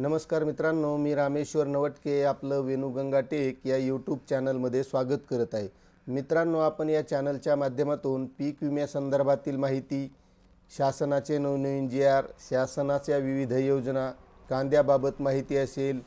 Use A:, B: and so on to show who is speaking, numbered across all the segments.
A: नमस्कार मित्रांनो मी रामेश्वर नवटके आपलं वेणुगंगा टेक या यूट्यूब चॅनलमध्ये स्वागत करत आहे. मित्रांनो आपण या चॅनलच्या माध्यमातून पीक विम्यासंदर्भातील माहिती शासनाचे नवनवीन जी आर शासनाच्या विविध योजना कांद्याबाबत माहिती असेल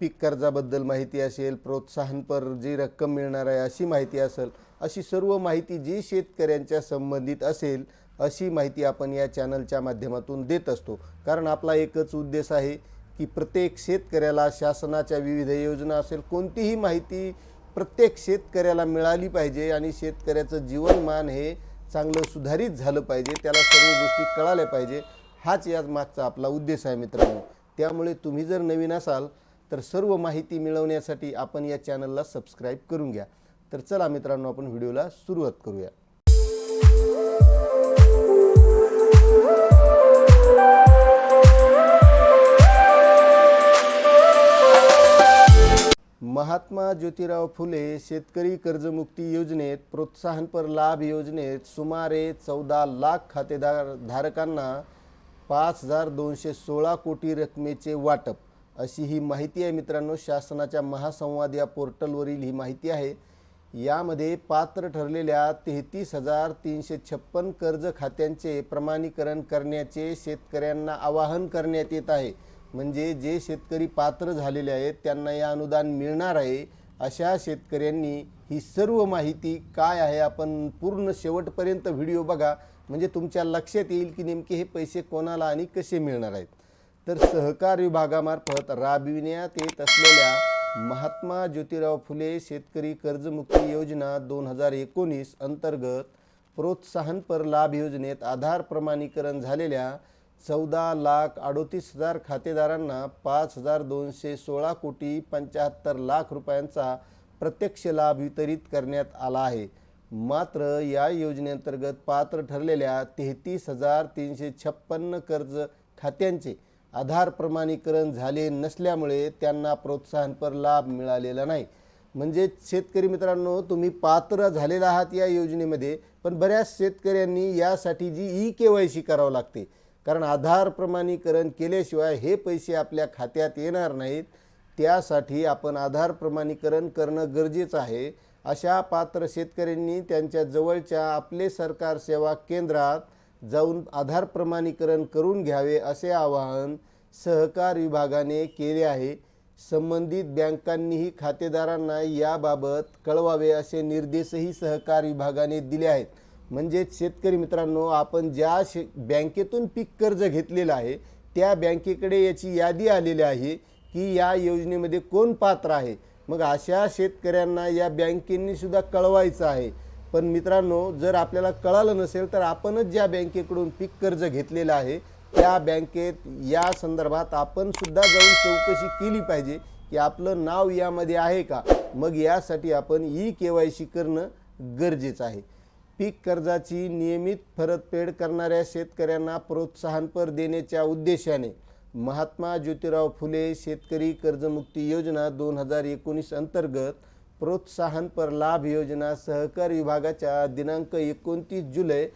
A: पीक कर्जाबद्दल माहिती असेल प्रोत्साहनपर जी रक्कम मिळणार आहे अशी माहिती असेल अशी सर्व माहिती जी शेतकऱ्यांच्या संबंधित असेल अशी माहिती आपण या चॅनलच्या माध्यमातून देत असतो. कारण आपला एकच उद्देश आहे की प्रत्येक शेतकऱ्याला शासनाच्या विविध योजना असेल कोणतीही माहिती प्रत्येक शेतकऱ्याला मिळाली पाहिजे आणि शेतकऱ्याचं जीवनमान हे चांगलं सुधारित झालं पाहिजे त्याला सर्व गोष्टी कळाल्या पाहिजे हाच याच मागचा आपला उद्देश आहे मित्रांनो. त्यामुळे तुम्ही जर नवीन असाल तर सर्व माहिती मिळवण्यासाठी आपण या चॅनलला सबस्क्राईब करून घ्या. तर चला मित्रांनो आपण व्हिडिओला सुरुवात करूया. महात्मा ज्योतिराव फुले शेतकरी कर्जमुक्ती योजनेत प्रोत्साहनपर लाभ योजनेत सुमारे चौदा लाख खातेदार धारकांना पाच हजार दोनशे सोळा कोटी रकमेचे वाटप. अशी ही माहिती आहे मित्रांनो शासनाच्या महासंवाद या पोर्टलवरील ही माहिती आहे. यामध्ये पात्र ठरलेल्या तेहतीस हजार तीनशे छप्पन कर्ज खात्यांचे प्रमाणीकरण करण्याचे शेतकऱ्यांना आवाहन करण्यात येत आहे. म्हणजे जे शेतकरी पात्र झालेले आहेत त्यांना या अनुदान मिळणार आहे अशा शेतकऱ्यांनी ही सर्व माहिती काय आहे आपण पूर्ण शेवटपर्यंत व्हिडिओ बघा. म्हणजे तुमच्या लक्षात येईल की नेमके हे पैसे कोणाला आणि कसे मिळणार आहेत. तर सहकार विभागामार्फत राबविण्यात येत असलेल्या महात्मा ज्योतिराव फुले शेतकरी कर्जमुक्ती योजना दोन हजार एकोणीस अंतर्गत प्रोत्साहनपर लाभ योजनेत आधार प्रमाणीकरण झालेल्या चौदा लाख अडोतीस हजार खातेदारांना पाच हजार दोनशे सोळा कोटी पंच्याहत्तर लाख रुपयांचा प्रत्यक्ष लाभ वितरित करण्यात आला आहे. मात्र या योजनेअंतर्गत पात्र ठरलेल्या तेहतीस हजार तीनशे छप्पन्न कर्ज खात्यांचे आधार प्रमाणीकरण झाले नसल्यामुळे त्यांना प्रोत्साहनपर लाभ मिळालेला नाही. म्हणजे शेतकरी मित्रांनो तुम्ही पात्र झालेला आहात या योजनेमध्ये पण बऱ्याच शेतकऱ्यांनी यासाठी जी ई के वाय सी करावं लागते कारण आधार प्रमाणीकरण केल्याशिवाय हे पैसे आपल्या खात्यात येणार नाहीत. त्यासाठी आपण आधार प्रमाणीकरण करणं गरजेचं आहे. अशा पात्र शेतकऱ्यांनी त्यांच्या जवळच्या आपले सरकार सेवा केंद्रात जाऊन आधार प्रमाणीकरण करून घ्यावे असे आवाहन सहकार विभागाने केले आहे. संबंधित बँकांनीही खातेदारांना याबाबत कळवावे असे निर्देशही सहकार विभागाने दिले आहेत. म्हणजेच शेतकरी मित्रांनो आपण ज्या शे बँकेतून पीक कर्ज घेतलेलं आहे त्या बँकेकडे याची यादी आलेली आहे की या योजनेमध्ये कोण पात्र आहे. मग अशा शेतकऱ्यांना या बँकेनीसुद्धा कळवायचं आहे. पण मित्रांनो जर आपल्याला कळालं नसेल तर आपणच ज्या बँकेकडून पीक कर्ज घेतलेलं आहे त्या बँकेत या संदर्भात आपण सुद्धा जाऊन चौकशी केली पाहिजे की आपलं नाव यामध्ये आहे का. मग यासाठी आपण ई के वाय सी करणं गरजेचं आहे. पीक कर्जाची नियमित परतफेड करणाऱ्या शेतकऱ्यांना प्रोत्साहनपर देण्याच्या उद्देशाने महात्मा ज्योतिराव फुले शेतकरी कर्जमुक्ती योजना दोन हजार एकोणीस अंतर्गत प्रोत्साहनपर लाभ योजना सहकार विभागाच्या दिनांक एकोणतीस जुलै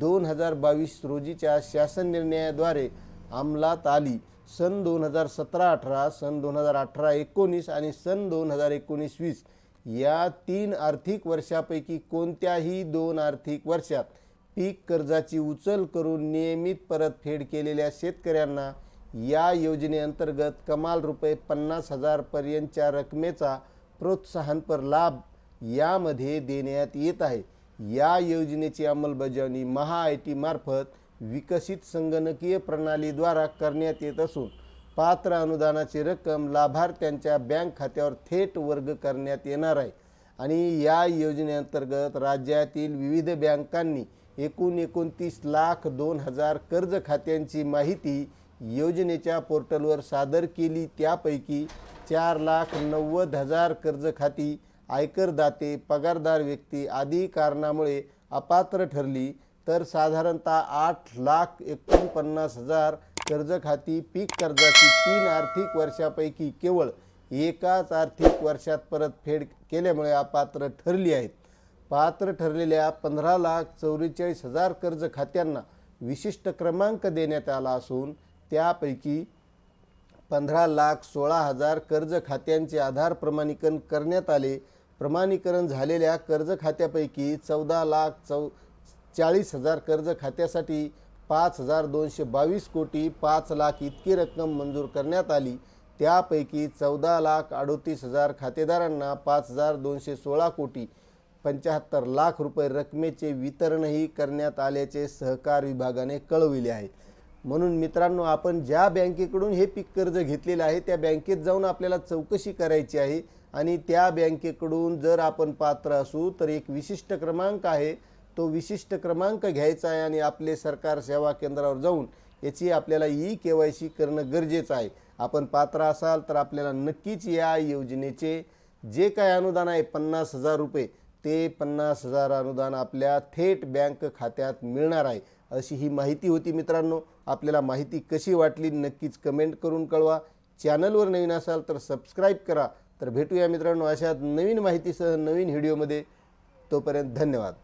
A: दोन हजार बावीस रोजीच्या शासन निर्णयाद्वारे अंमलात आली. सन दोन हजार सतरा अठरा सन दोन हजार अठरा एकोणीस आणि सन दोन हजार एकोणीस वीस या तीन आर्थिक वर्षापैकी कोणत्याही दोन आर्थिक वर्षात पीक कर्जाची उचल करून नियमित परतफेड केलेल्या शेतकऱ्यांना या योजनेअंतर्गत कमाल रुपये पन्नास हजारपर्यंतच्या रकमेचा प्रोत्साहनपर लाभ यामध्ये देण्यात येत आहे. या योजनेची अंमलबजावणी महा आय टी मार्फत विकसित संगणकीय प्रणालीद्वारा करण्यात येत असून पात्र अनुदानाची रक्कम लाभार्थ्यांच्या बँक खात्यावर थेट वर्ग करण्यात येणार आहे. आणि या योजनेअंतर्गत राज्यातील विविध बँकांनी एकूण एकोणतीस लाख दोन हजार कर्ज खात्यांची माहिती योजनेच्या पोर्टलवर सादर केली. त्यापैकी चार लाख नव्वद हजार कर्ज खाती आयकरदाते पगारदार व्यक्ती आदी कारणामुळे अपात्र ठरली. तर साधारणतः आठ लाख एकोणपन्नास हजार कर्ज खाती पीक कर्जाची तीन आर्थिक वर्षापैकी केवळ एकाच आर्थिक वर्षात परतफेड केल्यामुळे अपात्र ठरली आहेत. पात्र ठरलेल्या पंधरा लाख चौवेचाळीस हजार कर्ज खात्यांना विशिष्ट क्रमांक देण्यात आला असून त्यापैकी पंधरा लाख सोळा हजार कर्ज खात्यांचे आधार प्रमाणीकरण करण्यात आले. प्रमाणीकरण झालेल्या कर्ज खात्यापैकी चौदा लाख चौ चाळीस हजार कर्ज खात्यासाठी पाच हजार दोनशे बावीस कोटी पाच लाख इतकी रक्कम मंजूर करण्यात आली. त्यापैकी चौदा लाख अडोतीस हजार खातेदारांना पाच हजार दोनशे सोळा कोटी पंच्याहत्तर लाख रुपये रकमेचे वितरणही करण्यात आल्याचे सहकार विभागाने कळविले आहे. म्हणून मित्रांनो आपण ज्या बँकेकडून हे पीक कर्ज घेतलेलं आहे त्या बँकेत जाऊन आपल्याला चौकशी करायची आहे आणि त्या बँकेकडून जर आपण पात्र असू तर एक विशिष्ट क्रमांक आहे तो विशिष्ट क्रमांक घ्यायचा आहे आणि आपले सरकार सेवा केंद्रावर जाऊन याची आपल्याला ई के वाय सी करणं गरजेचं आहे. आपण पात्र असाल तर आपल्याला नक्कीच या योजनेचे जे काय अनुदान आहे पन्नास हजार रुपये ते पन्नास हजार अनुदान आपल्या थेट बँक खात्यात मिळणार आहे. अशी ही माहिती होती मित्रांनो. आपल्याला माहिती कशी वाटली नक्कीच कमेंट करून कळवा. चॅनलवर नवीन असाल तर सबस्क्राईब करा. तर भेटूया मित्रांनो अशात नवीन माहितीसह नवीन व्हिडिओमध्ये. तोपर्यंत धन्यवाद.